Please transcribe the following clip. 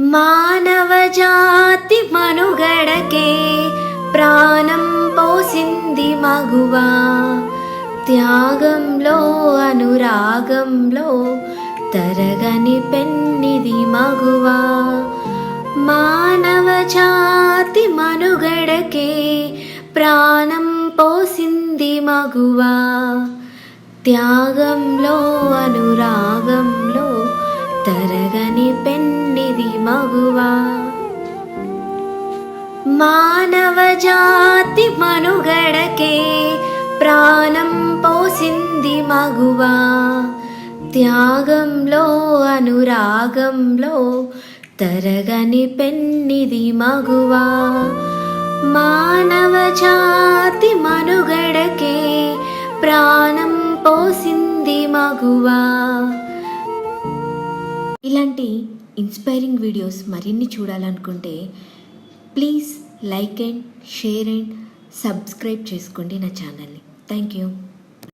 మానవ జాతి మనుగడకే ప్రాణం పోసింది మగువా. త్యాగంలో అనురాగంలో తరగని పెన్నిది మగువా. మానవ జాతి మనుగడకే ప్రాణం పోసింది మగువా. త్యాగంలో అనురాగంలో తరగని పెన్నిది మగువా? మానవ జాతి మనుగడకే ప్రాణం పోసింది మగువా. త్యాగంలో అనురాగంలో తరగని పెన్నిది మగువా. మానవ జాతి మనుగడకే ప్రాణం పోసింది మగువా. ఇలాంటి ఇన్స్పైరింగ్ వీడియోస్ మరిన్ని చూడాలనుకుంటే please like and share and subscribe చేసుకోండి నా ఛానల్ని. Thank you.